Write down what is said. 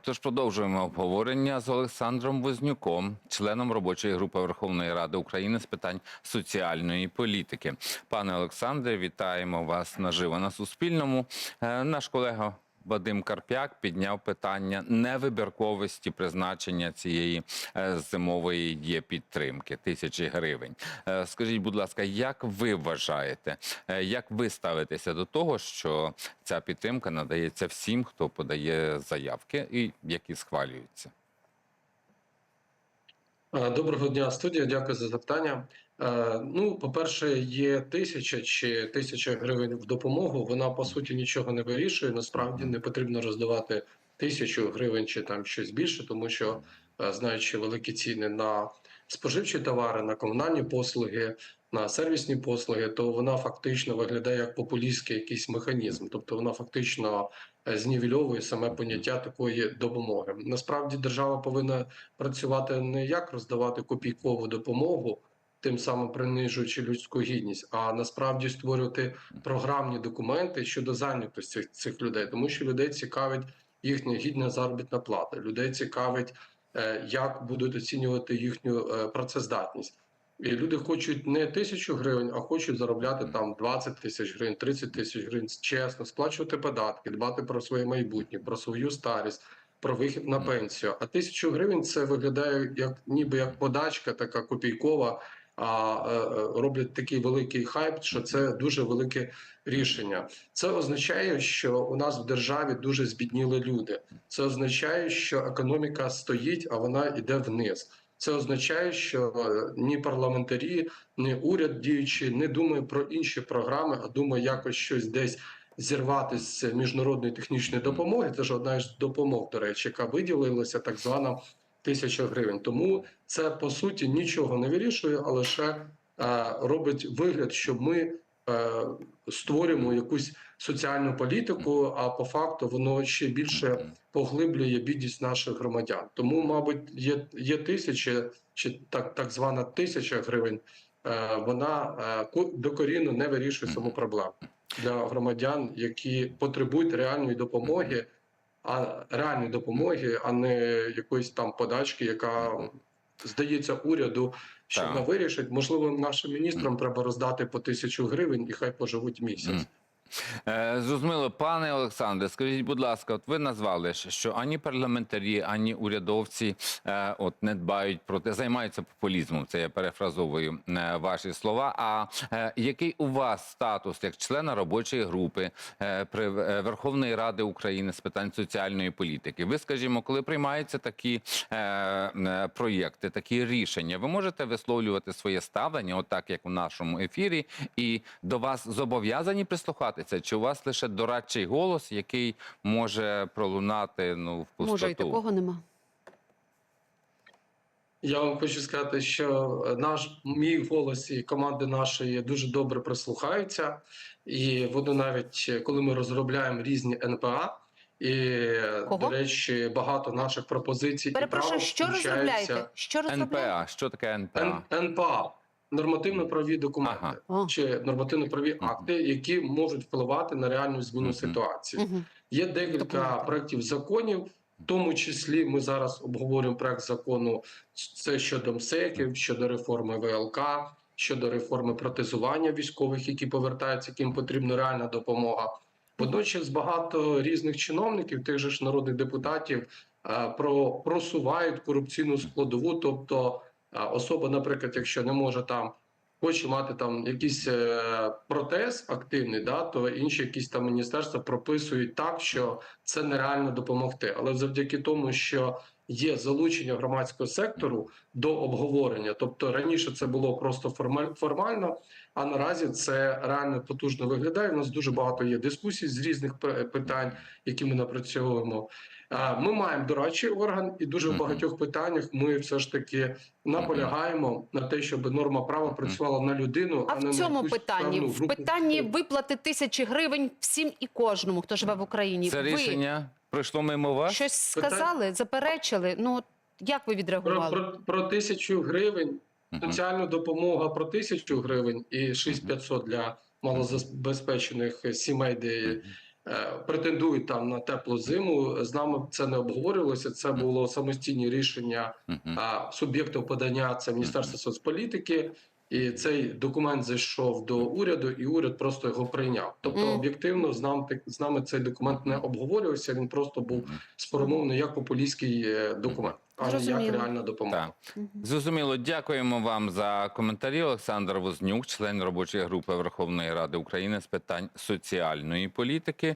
Тож продовжуємо обговорення з Олександром Вознюком, членом робочої групи Верховної Ради України з питань соціальної політики. Пане Олександре, вітаємо вас наживо на Суспільному. Е, Наш колега Вадим Карп'як підняв питання невибірковості призначення цієї е, зимової дієпідтримки тисячі гривень. Е, Скажіть, будь ласка, як ви вважаєте, е, як ви ставитеся до того, що ця підтримка надається всім, хто подає заявки і які схвалюються? Е, Доброго дня, студія. Дякую за запитання. Е, Ну, по-перше, є тисяча чи тисяча гривень в допомогу. Вона по суті нічого не вирішує. Насправді не потрібно роздавати тисячу гривень чи там щось більше, тому що е, знаючи великі ціни на споживчі товари, на комунальні послуги, на сервісні послуги, то вона фактично виглядає як популістський якийсь механізм, тобто вона фактично е, знівельовує саме поняття такої допомоги. Насправді держава повинна працювати не як роздавати копійкову допомогу, тим самим принижуючи людську гідність, а насправді створювати програмні документи щодо зайнятості цих, цих людей, тому що людей цікавить їхня гідна заробітна плата, людей цікавить, як будуть оцінювати їхню е, працездатність. І люди хочуть не тисячу гривень, а хочуть заробляти там 20 тисяч гривень, 30 тисяч гривень, чесно, сплачувати податки, дбати про своє майбутнє, про свою старість, про вихід на пенсію. А тисячу гривень це виглядає як ніби як подачка, така копійкова. А е, е, роблять такий великий хайп, що це дуже велике рішення. Це означає, що у нас в державі дуже збідніли люди. Це означає, що економіка стоїть, а вона йде вниз. Це означає, що е, ні парламентарі, ні уряд діючий не думає про інші програми, а думає якось щось десь зірвати з міжнародної технічної допомоги. Це ж одна з допомог, до речі, яка виділилася, так звана тисяча гривень. Тому це по суті нічого не вирішує, а лише е, робить вигляд, що ми е, створюємо якусь соціальну політику, а по факту воно ще більше поглиблює бідність наших громадян. Тому, мабуть, є, є тисяча чи так, так звана тисяча гривень. е, Вона докорінно не вирішує саму проблему для громадян, які потребують реальної допомоги, а реальної допомоги, а не якоїсь там подачки, яка здається уряду, що вона вирішить. Можливо, нашим міністрам треба роздати по тисячу гривень і хай поживуть місяць. Е, Зрозуміло, пане Олександре, скажіть, будь ласка, от ви назвали, що ані парламентарі, ані урядовці е, от не дбають про те, займаються популізмом. Це я перефразовую е, ваші слова. А який у вас статус як члена робочої групи при Верховної Ради України з питань соціальної політики? Ви, скажімо, коли приймаються такі проєкти, такі рішення, ви можете висловлювати своє ставлення, отак як у нашому ефірі, і до вас зобов'язані прислухатися? Чи у вас лише дорадчий голос, який може пролунати ну в пустоту? Може, і такого нема. Я вам хочу сказати, що наш мій голос і команди нашої дуже добре прислухаються, і вони навіть коли ми розробляємо різні НПА. І Кого? до речі, багато наших пропозицій і Перепрошую, правок що включається- розробляєте? Що розробляєте? НПА. Що таке НПА? Н- НПА нормативно-правові документи Ага. Чи нормативно-правові Мгм. акти, які можуть впливати на реальну зміну Мгм. ситуації. Угу. Є декілька Документи. проєктів законів, в тому числі ми зараз обговорюємо проект закону це щодо МСЕКів, щодо реформи ВЛК, щодо реформи протезування військових, які повертаються, яким потрібна реальна допомога. Водночас багато різних чиновників, тих же ж народних депутатів, е, про просувають корупційну складову, тобто особа, наприклад, якщо не може там. Хоче мати там якийсь е, протез активний, да то інші якісь там міністерства прописують так, що це нереально допомогти. Але завдяки тому, що є залучення громадського сектору до обговорення, тобто раніше це було просто формаль- формально, а наразі це реально потужно виглядає. У нас дуже багато є дискусій з різних питань, які ми напрацьовуємо. Ми маємо дорадчий орган, і дуже в багатьох питаннях ми все ж таки наполягаємо на те, щоб норма права працювала на людину, А а, не в цьому на питанні, в питанні виплати тисячі гривень всім і кожному, хто живе в Україні. Це ви рішення пройшло мимо вас? щось сказали, заперечили. Ну як ви про, відреагували? про, про тисячу гривень. Соціальна допомога про тисячу гривень і 6500 для малозабезпечених сімей, де е, претендують там на теплу зиму. З нами це не обговорювалося. Це було самостійні рішення а, подання. Це Міністерство соцполітики. І цей документ зайшов до уряду, і уряд просто його прийняв. Тобто, об'єктивно, з нами з нами цей документ не обговорювався. Він просто був сформований як популістський е, документ, а не як реальна допомога. Так. Зрозуміло, дякуємо вам за коментарі. Олександр Вознюк, член робочої групи Верховної Ради України з питань соціальної політики.